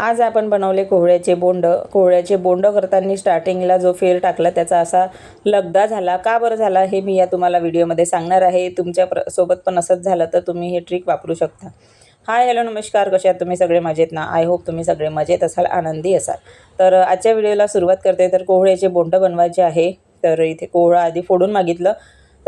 आज आपण बनवले कोहळ्याचे बोंड. कोहळ्याचे बोंड करताना स्टार्टिंगला जो फेर टाकला त्याचा असा लगदा झाला. का बरं झाला हे मी या तुम्हाला व्हिडिओमध्ये सांगणार आहे. तुमच्या प्र सोबत पण असंच झालं तर तुम्ही हे ट्रिक वापरू शकता. हाय हॅलो नमस्कार. कसे आहात? तुम्ही सगळे मजेत ना? आय होप तुम्ही सगळे मजेत असाल आनंदी असाल. तर आजच्या व्हिडिओला सुरुवात करते. तर कोहळ्याचे बोंड बनवायचे आहे. तर इथे कोहळा आधी फोडून मागितलं.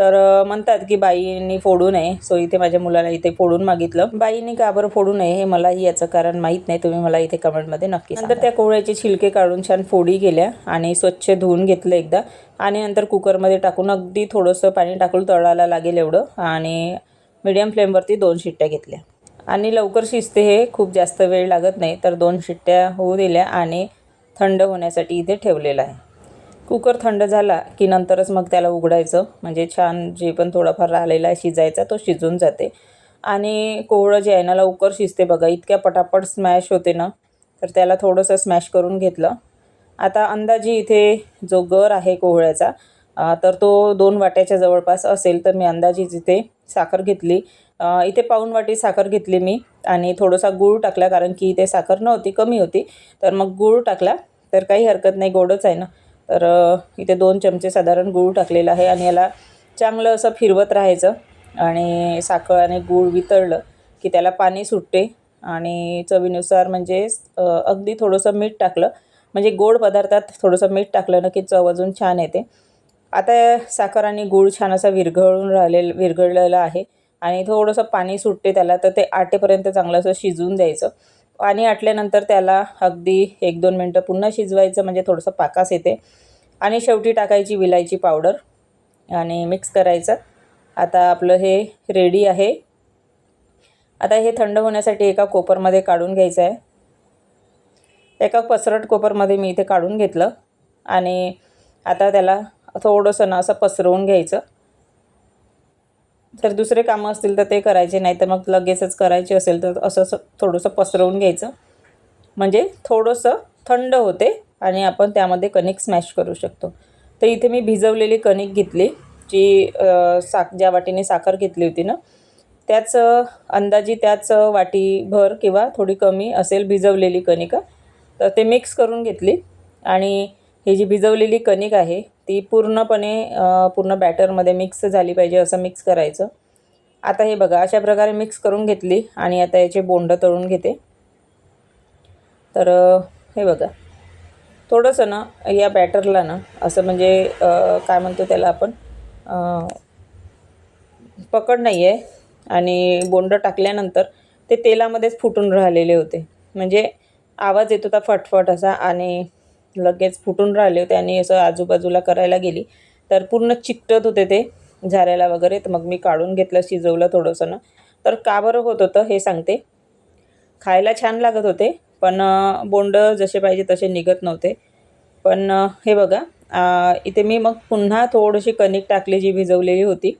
तर म्हणतात की बाईंनी फोडू नये. सो इथे माझ्या मुलाला इथे फोडून मागितलं. बाईंनी का बरं फोडू नये हे मलाही याचं कारण माहीत नाही. तुम्ही मला इथे कमेंटमध्ये नक्की नंतर त्या कोहळ्याचे छिलके काढून छान फोडी केल्या आणि स्वच्छ धुवून घेतलं एकदा. आणि नंतर कुकरमध्ये टाकून अगदी थोडंसं पाणी टाकून तळायला लागेल एवढं. आणि मीडियम फ्लेमवरती दोन शिट्ट्या घेतल्या. आणि लवकर शिजते हे खूप जास्त वेळ लागत नाही. तर दोन शिट्ट्या होऊ दिल्या आणि थंड होण्यासाठी इथे ठेवलेलं आहे. कुकर थंड झाला की नंतरच मग त्याला उघडायचं. म्हणजे छान जे पण थोडाफार राहिलेला आहे शिजायचा तो शिजून जाते. आणि कोवळं जे आहे ना लवकर शिजते बघा. इतक्या पटापट स्मॅश होते ना तर त्याला थोडंसं स्मॅश करून घेतलं. आता अंदाजी इथे जो गर आहे कोहळ्याचा तर तो दोन वाट्याच्या जवळपास असेल तर मी अंदाजी इथे साखर घेतली इथे पाऊण वाटी साखर घेतली मी. आणि थोडासा गूळ टाकला कारण की इथे साखर नव्हती कमी होती. तर मग गूळ टाकला तर काही हरकत नाही गोडच आहे ना. तर इथे दोन चमचे साधारण गूळ टाकलेला आहे आणि याला चांगलं असं फिरवत राहायचं आणि साखर आणि गूळ वितळलं की त्याला पाणी सुटते आणि चवीनुसार म्हणजे अगदी थोडंसं मीठ टाकलं. म्हणजे गोड पदार्थात थोडंसं मीठ टाकलं ना की चव अजून छान येते. आता साखर आणि गूळ छान असा विरघळून राहिलेलं विरघळलेलं आहे आणि थोडंसं पाणी सुटते त्याला तर ते आटेपर्यंत चांगलं असं शिजवून द्यायचं. पाणी आटल्यानंतर त्याला अगदी एक दोन मिनटं पुन्हा शिजवायचं म्हणजे थोडंसं पाकास येते. आणि शेवटी टाकायची विलायची पावडर आणि मिक्स करायचं. आता आपलं हे रेडी आहे. आता हे थंड होण्यासाठी एका कोपरमध्ये काढून घ्यायचं आहे. एका पसरट कोपरमध्ये मी इथे काढून घेतलं. आणि आता त्याला थोडंसं ना असं पसरवून घ्यायचं. जर दुसरे कामं असतील तर ते करायचे नाही तर मग लगेचच करायचे असेल तर असं असं थोडंसं पसरवून घ्यायचं. म्हणजे थोडंसं थंड होते आणि आपण त्यामध्ये कणिक स्मॅश करू शकतो. तर इथे मी भिजवलेली कणिक घेतली जी साख साक ज्या वाटीने साखर घेतली होती ना त्याच अंदाजी त्याच वाटीभर किंवा थोडी कमी असेल भिजवलेली कणिक. तर ते मिक्स करून घेतली आणि ही जी भिजवलेली कणिक आहे ती पूर्णपणे पूर्ण बॅटरमध्ये मिक्स झाली पाहिजे असं मिक्स करायचं. आता हे बघा अशा प्रकारे मिक्स करून घेतली आणि आता याचे बोंड तळून घेते. तर हे बघा. थोडंसं ना या बॅटरला ना असं म्हणजे काय म्हणतो त्याला आपण पकड नाही आहे आणि बोंड टाकल्यानंतर ते तेलामध्येच फुटून राहिलेले होते. म्हणजे आवाज येत होता फटफट असा आणि लगेच फुटून राहिले होते आणि असं आजूबाजूला करायला गेली. तर पूर्ण चिकटत होते ते झाऱ्याला वगैरे. तर मग मी काढून घेतलं शिजवलं थोडंसं. ना तर का बरं होत होतं हे सांगते. खायला छान लागत होते पण बोंड जसे पाहिजे तसे निघत नव्हते. पण हे बघा इथे मी मग पुन्हा थोडीशी कणिक टाकली जी भिजवलेली होती.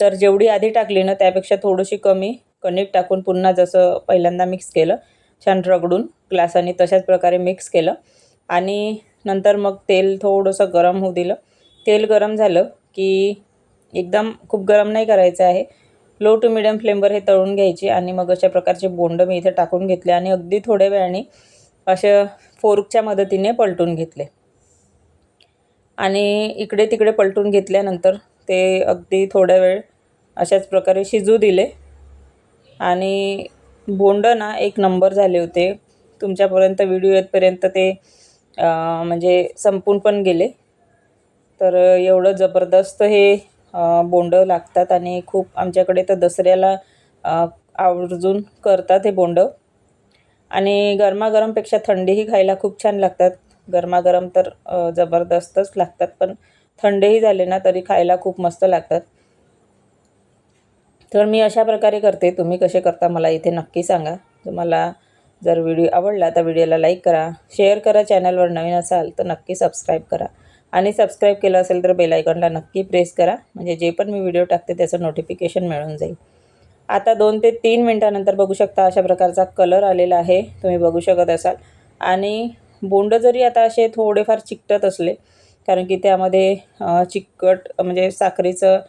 तर जेवढी आधी टाकली ना त्यापेक्षा थोडीशी कमी कणिक टाकून पुन्हा जसं पहिल्यांदा मिक्स केलं छान रगडून ग्लासाने तशाच प्रकारे मिक्स केलं. आणि नंतर मग तेल थोडंसं गरम होऊ दिलं. तेल गरम झालं की एकदम खूप गरम नाही करायचं आहे. लो टू मिडियम फ्लेमवर हे तळून घ्यायचे आणि मग अशा प्रकारचे बोंड मी इथे टाकून घेतले आणि अगदी थोड्या वेळाने अशा फोर्कच्या मदतीने पलटून घेतले. आणि इकडे तिकडे पलटून घेतल्यानंतर ते अगदी थोड्या वेळ अशाच प्रकारे शिजू दिले. आणि बोंड ना एक नंबर झाले होते. तुमच्यापर्यंत व्हिडिओ येतपर्यंत ते म्हणजे संपून पण गेले. तर एवढं जबरदस्त हे बोंडं बोंड लागतात आणि खूप आमच्याकडे तर दसऱ्याला आवर्जून करतात हे बोंड. आणि गरमागरमपेक्षा थंडीही खायला खूप छान लागतात. गरमागरम तर जबरदस्तच लागतात पण थंडही झाले ना तरी खायला खूप मस्त लागतात. तर मी अशा प्रकारे करते. तुम्ही कसे करता मला इथे नक्की सांगा. तुम्हाला जर व्हिडिओ आवडला तर व्हिडिओला लाईक करा शेअर करा चॅनलवर नवीन असाल तर नक्की सबस्क्राईब करा. आणि सबस्क्राईब केलं असेल तर बेल आयकॉनला नक्की प्रेस करा म्हणजे जे पण मी व्हिडिओ टाकते त्याचं नोटिफिकेशन मिळून जाईल. आता दोन ते तीन मिनटानंतर बघू शकता अशा प्रकारचा कलर आलेला आहे तुम्ही बघू शकत असाल. आणि बोंड जरी आता असे थोडेफार चिकटत असले कारण की त्यामध्ये चिकट म्हणजे साखरेचं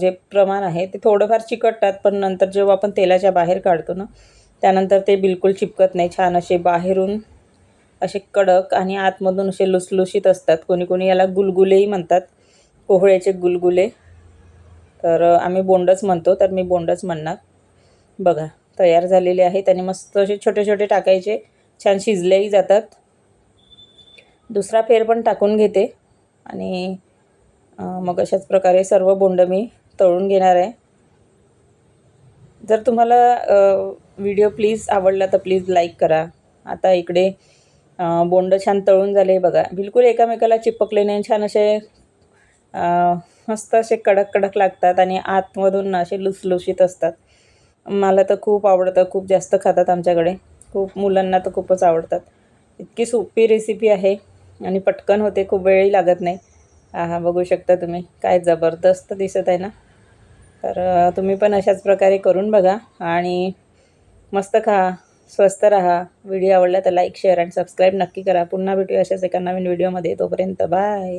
जे प्रमाण आहे ते थोडंफार चिकटतात पण नंतर जेव्हा आपण तेलाच्या बाहेर काढतो ना त्यानंतर ते बिलकुल चिपकत नाही. छान असे बाहेरून असे कडक आणि आतमधून असे लुसलुशीत असतात. कोणी कोणी याला गुलगुलेही म्हणतात. पोहळ्याचे गुलगुले. तर आम्ही बोंडच म्हणतो तर मी बोंडच म्हणणार. बघा तयार झालेले आहेत आणि मस्त असे छोटे छोटे टाकायचे. छान शिजलेही जातात. दुसरा फेर पण टाकून घेते. आणि मग अशाच प्रकारे सर्व बोंड मी तळून घेणार आहे. जर तुम्हाला व्हिडिओ प्लीज आवडला तर प्लीज लाईक करा. आता इकडे बोंड छान तळून झाले बघा. बिलकुल एकामेकाला चिपकले नाही. छान असे मस्त असे कडक कडक लागतात आणि आतमधून ना असे लुसलुशीत असतात. मला तर खूप आवडतं. खूप जास्त खातात आमच्याकडे. खूप मुलांना तर खूपच आवडतात. इतकी सोपी रेसिपी आहे आणि पटकन होते. खूप वेळही लागत नाही. हा बघू शकता तुम्ही. काय जबरदस्त दिसत आहे ना. तर तुम्ही पण अशाच प्रकारे करून बघा. आणि मस्त खा स्वस्त राहा. व्हिडिओ आवडला तर लाईक शेअर आणि सबस्क्राईब नक्की करा. पुन्हा भेटूया अशाच एका नवीन व्हिडिओमध्ये तोपर्यंत बाय